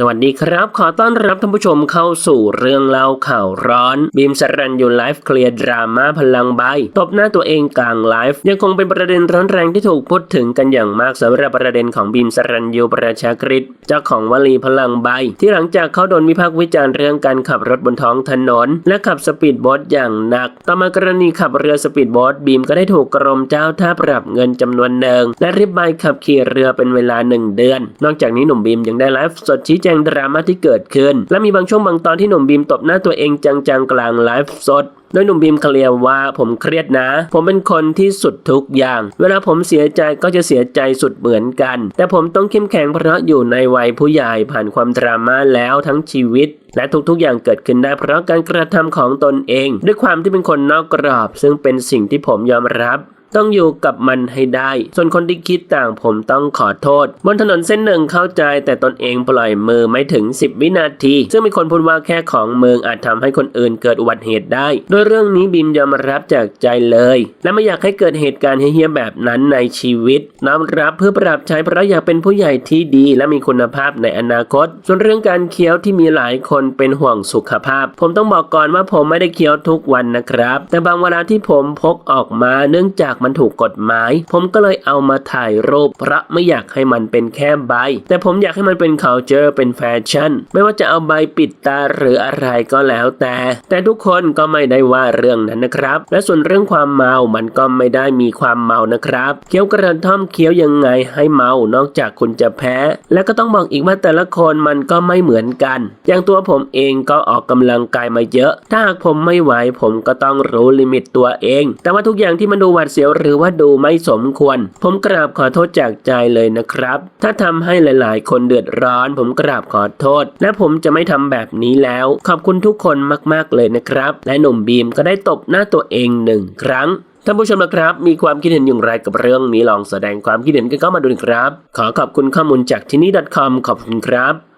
สวัสดีครับ ขอต้อนรับท่านผู้ชมเข้าสู่เรื่องเล่าข่าวร้อน บีมสรันยูไลฟ์เคลียร์ดราม่าพลังใบ ตบหน้าตัวเองกลางไลฟ์ยังคงเป็นประเด็นร้อนแรงที่ถูกพูดถึงกันอย่างมากสำหรับประเด็นของบีมสรันยูประชากฤษเจ้าของวลีพลังใบ ที่หลังจากเขาโดนวิพากษ์วิจารณ์เรื่องการขับรถบนท้องถนน และขับสปีดโบ๊ทอย่างหนัก ต่อมากรณีขับเรือสปีดโบ๊ทบีมก็ได้ถูกกรมเจ้าท่าปรับเงินจำนวนหนึ่งและริบใบขับขี่เรือเป็นเวลาหนึ่งเดือน นอกจากนี้หนุ่มบีมยังได้ไลฟ์สดชี้แจงดราม่าที่เกิดขึ้น และมีบางช่วงบางตอนที่หนุ่มบีมตบหน้าตัวเองจังๆกลางไลฟ์สดโดยหนุ่มบีมเคลียร์ว่าผมเครียดนะ ผมเป็นคนที่สุดทุกอย่าง เวลาผมเสียใจก็จะเสียใจสุดเหมือนกัน แต่ผมต้องเข้มแข็งเพราะอยู่ในวัยผู้ใหญ่ผ่านความดราม่าแล้วทั้งชีวิต และทุกๆอย่างเกิดขึ้นได้เพราะการกระทำของตนเอง ด้วยความที่เป็นคนนอกกรอบ ซึ่งเป็นสิ่งที่ผมยอมรับ ต้องอยู่กับมันให้ได้ ส่วนคนที่คิดต่างผมต้องขอโทษ บนถนนเส้นหนึ่งเข้าใจแต่ตนเองปล่อยมือไม่ถึง 10 วินาที ซึ่งมีคนพูดว่าแค่ของเมืองอาจทำให้คนอื่นเกิดอุบัติเหตุได้ โดยเรื่องนี้บิมยอมรับจากใจเลย และไม่อยากให้เกิดเหตุการณ์เฮี้ยแบบนั้นในชีวิตน้อมรับเพื่อปรับใช้เพราะอยากเป็นผู้ใหญ่ที่ดี และมีคุณภาพในอนาคต ส่วนเรื่องการเคี้ยวที่มีหลายคนเป็นห่วงสุขภาพ ผมต้องบอกก่อนว่าผมไม่ได้เคี้ยวทุกวันนะครับ แต่บางเวลาที่ผมพกออกมาเนื่องจากมันถูกกฎหมาย ผมก็เลยเอามาถ่ายรูป เพราะไม่อยากให้มันเป็นแค่ใบ แต่ผมอยากให้มันเป็น culture เป็นแฟชั่น ไม่ว่าจะเอาใบปิดตาหรืออะไรก็แล้วแต่ แต่ทุกคนก็ไม่ได้ว่าเรื่องนั้นนะครับ และส่วนเรื่องความเมา มันก็ไม่ได้มีความเมานะครับ เคี้ยวกระท่อมเคี้ยวยังไงให้เมา นอกจากคุณจะแพ้ และก็ต้องบอกอีกว่าแต่ละคนมันก็ไม่เหมือนกัน อย่างตัวผมเองก็ออกกำลังกายมาเยอะ ถ้าหากผมไม่ไหวผมก็ต้องรู้ลิมิตตัวเอง แต่ว่าทุกอย่างที่มันดูหวาดเสียวหรือว่าดูไม่สมควร ผมกราบขอโทษจากใจเลยนะครับ ถ้าทำให้หลาย ๆ คนเดือดร้อน ผมกราบขอโทษ และผมจะไม่ทำแบบนี้แล้ว ขอบคุณทุกคนมาก ๆ เลยนะครับ และหนุ่มบีมก็ได้ตบหน้าตัวเองหนึ่งครั้งท่านผู้ชมนะครับ มีความคิดเห็นอย่างไรกับเรื่องนี้ลองแสดงความคิดเห็นกันเข้ามาดูนะครับ ขอขอบคุณข้อมูลจากที่นี่ .com ขอบคุณครับ